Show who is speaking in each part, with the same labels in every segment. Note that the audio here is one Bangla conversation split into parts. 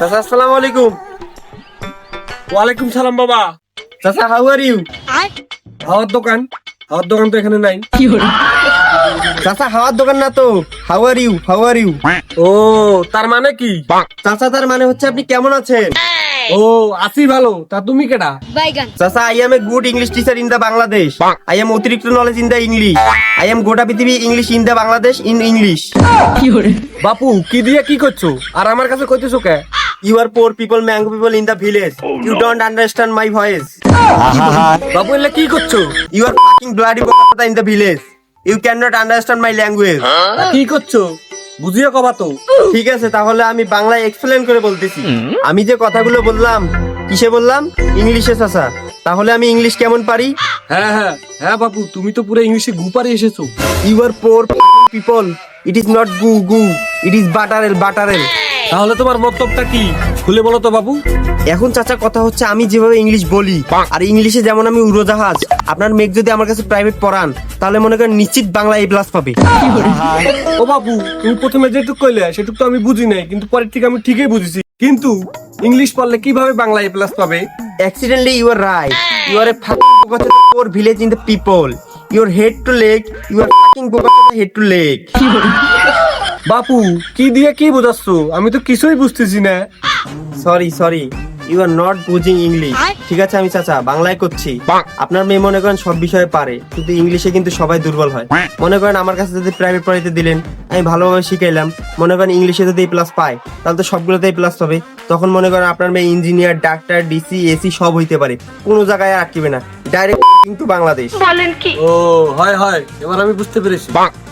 Speaker 1: চাচা আসসালামু আলাইকুম।
Speaker 2: ওয়ালাইকুম সালাম বাবা।
Speaker 1: চাচা হাউ আর ইউ
Speaker 2: হাওয়ার দোকান? হাওয়ার দোকান তো এখানে নাই।
Speaker 1: চাচা হাওয়ার দোকান না তো। How are you how are you
Speaker 2: ও তার মানে কি?
Speaker 1: চাচা তার মানে হচ্ছে আপনি কেমন আছেন?
Speaker 2: ও আছি ভালো। তা তুমি কেডা?
Speaker 3: বাইগান।
Speaker 1: চাচা I am a good English teacher in the Bangladesh I am অতিরিক্ত knowledge in the English I am গোটা পৃথিবী English in the Bangladesh in English
Speaker 2: বাপু কি দিয়ে কি করছ? আর আমার কাছে কইতেছো কে?
Speaker 1: You are poor people mango people in the village you don't understand my voice
Speaker 2: বাপু এলে কি করছ?
Speaker 1: You are fucking bloody বোকাতা in the village you can not understand my language
Speaker 2: কি করছ? বুঝিয়ে কবা তো।
Speaker 1: ঠিক আছে তাহলে আমি বাংলায় এক্সপ্লেন করে বলতেছি। আমি যে কথাগুলো বললাম কিসে বললাম? ইংলিশে চাচা। তাহলে আমি ইংলিশ কেমন পারি?
Speaker 2: হ্যাঁ হ্যাঁ। হ্যাঁ বাবু তুমি তো পুরো ইংলিশে গুপারে এসেছ।
Speaker 1: You are poor people it is not গু গু ইট ইজ বাটারেল বাটারেল
Speaker 2: তাহলে তোমার মন্তব্যটা কি? খুলে বলো তো বাবু।
Speaker 1: এখন চাচা কথা হচ্ছে আমি যেভাবে ইংলিশ বলি আর ইংলিশে যেমন আমি উড়োজাহাজ আপনার মেঘ যদি আমার কাছে প্রাইভেট পড়ান তাহলে মনে করেন নিশ্চিত বাংলা এ প্লাস পাবে।
Speaker 2: ও বাবু তুমি প্রথমে যেটুক কইলে সেটুক তো আমি বুঝি নাই কিন্তু পরের থেকে আমি ঠিকই বুঝেছি। কিন্তু ইংলিশ পড়লে কীভাবে বাংলা এ প্লাস পাবে?
Speaker 1: Are right. You are a fucking bogota poor village in the people. Your head to leg you are fucking bogota head to leg
Speaker 2: বাপু কি দিয়ে কি বোঝাচ্ছ? আমি তো কিছুই বুঝতেছি না।
Speaker 1: Sorry sorry you are not বুঝিং English ঠিক আছে আমি চাচা বাংলায় করছি। আপনার মেয়ে মনে করেন সব বিষয়ে পারে কিন্তু ইংলিশে কিন্তু সবাই দুর্বল হয়। মনে করেন আমার কাছে যদি প্রাইভেট পড়াইতে দিলেন আমি ভালোভাবে শিখাইলাম মনে করেন ইংলিশে যদি প্লাস পায় তাহলে তো সবগুলোতেই প্লাস পাবে তখন মনে করেন আপনার মেয়ে ইঞ্জিনিয়ার ডাক্তার ডিসি এসি সব হইতে পারে। কোনো জায়গায় আটকিবে না। ডাইরেক্ট কিন্তু বাংলাদেশ। বলেন কি?
Speaker 2: ও হয় হয়। এবার আমি বুঝতে পেরেছি।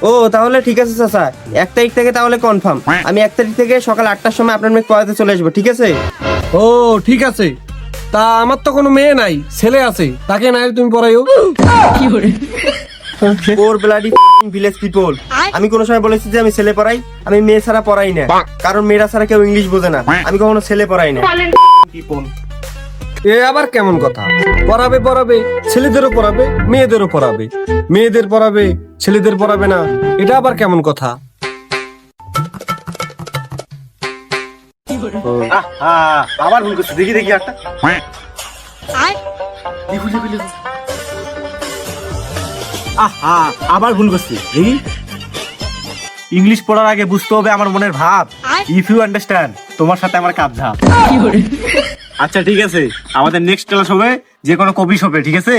Speaker 1: ও তাহলে ঠিক আছে চাচা। এক তারিখ থেকে তাহলে কনফার্ম আমি এক তারিখ থেকে সকাল আটটার সময় আপনার মেয়ে পড়াতে চলে আসব ঠিক আছে?
Speaker 2: ও ঠিক আছে। তা আমার তো কোনো মেয়ে নাই ছেলে আছে তাকে নাই তুমি পড়াইও।
Speaker 1: পোর ব্লাডি ভিলেজ পিপল আমি কোনো সময় বলেছি যে আমি ছেলে পড়াই আমি মেয়ে ছাড়া পড়াই না। কারণ মেয়েরা ছাড়া কেউ ইংলিশ বোঝে না। আমি কখনো ছেলে পড়াই না।
Speaker 2: এ আবার কেমন কথা? পড়াবে পড়াবে ছেলেদেরও পড়াবে মেয়েদেরও পড়াবে। মেয়েদের পড়াবে ছেলেদের পড়াবে না। এটা আবার কেমন কথা?
Speaker 4: আবার ভুল করছে। দেখি দেখি একটা। আহা আবার ভুল করছি। দেখি। ইংলিশ পড়ার আগে বুঝতে হবে আমার মনের ভাব। ইফ ইউ আন্ডারস্ট্যান্ড তোমার সাথে আমার কাপ ধাপ আচ্ছা ঠিক আছে। আমাদের নেক্সট ক্লাস হবে যে কোনো কপি হবে ঠিক আছে?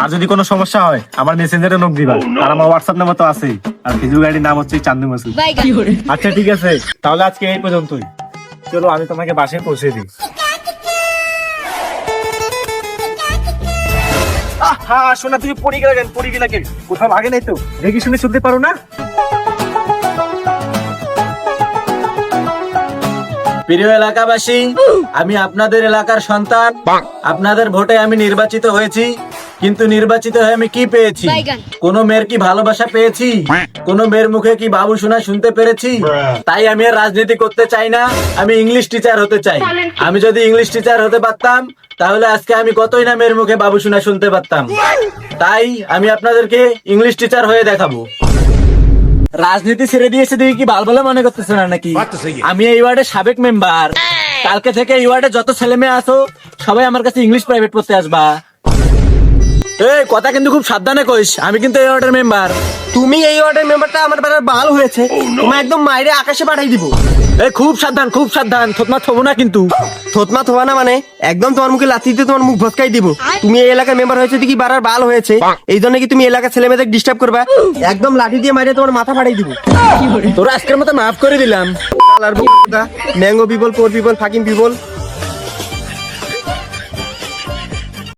Speaker 4: আর যদি কোনো সমস্যা হয় আমার মেসেঞ্জারে নোট দিবা। আর আমার হোয়াটসঅ্যাপ নাম্বার তো আছে আর ফেসবুক আইডির নাম হচ্ছে চান্দু মাসুদ আচ্ছা ঠিক আছে। তাহলে আজকে এই পর্যন্তই। চলো আমি তোমাকে বাসায় পৌঁছে দিই। হ্যাঁ শোনা তুমি পড়ে গেলে কেন? পড়ে গেলে কেন? কোথাও নাই তো? দেখি শুনে শুনতে পারো না?
Speaker 5: প্রিয় এলাকাবাসী আমি আপনাদের এলাকার সন্তান। আপনাদের ভোটে আমি নির্বাচিত হয়েছি। কিন্তু নির্বাচিত হয়ে আমি কি পেয়েছি? কোন মেয়ের কি ভালোবাসা পেয়েছি? কোন মেয়ের মুখে কি বাবু শোনা শুনতে পেরেছি? তাই আমি আর রাজনীতি করতে চাই না আমি ইংলিশ টিচার হতে চাই। আমি যদি ইংলিশ টিচার হতে পারতাম তাহলে আজকে আমি কতই না মেয়ের মুখে বাবু শোনা শুনতে পারতাম। তাই আমি আপনাদেরকে ইংলিশ টিচার হয়ে দেখাবো। রাজনীতি ছেড়ে দিয়েছে দেখি কি ভালো ভালো মনে করতেছে না নাকি? আমি এই ওয়ার্ডের সাবেক মেম্বার কালকে থেকে এই ওয়ার্ডে যত ছেলে মেয়ে আসো সবাই আমার কাছে ইংলিশ প্রাইভেট পড়তে আসবা। এই কথা কিন্তু খুব সাবধানে কইস। আমি কিন্তু এই ওয়ার্ডের মেম্বার
Speaker 1: তুমি এই ওয়ার্ডের মেম্বারটা আমার বেলার ভালো হয়েছে। তোমার একদম মাইরে আকাশে পাঠাই দিব।
Speaker 5: এই খুব সাবধান খুব সাবধান। থতমা থবো না কিন্তু।
Speaker 1: থতমা থোয়া না মানে একদম তোমার মুখে লাথি দিয়ে তোমার মুখ ভসকাই দিব। তুমি এই এলাকার মেম্বার হয়েছে কি বাড়ার ভালো হয়েছে। এই জন্য কি তুমি এলাকার ছেলে মেয়েদের ডিস্টার্ব করবা? একদম লাঠি দিয়ে মাইরে তোমার মাথা ফাটাই দিব।
Speaker 5: তোরা আজকের মতো মাফ করে দিলাম।
Speaker 1: Mango people poor people fucking people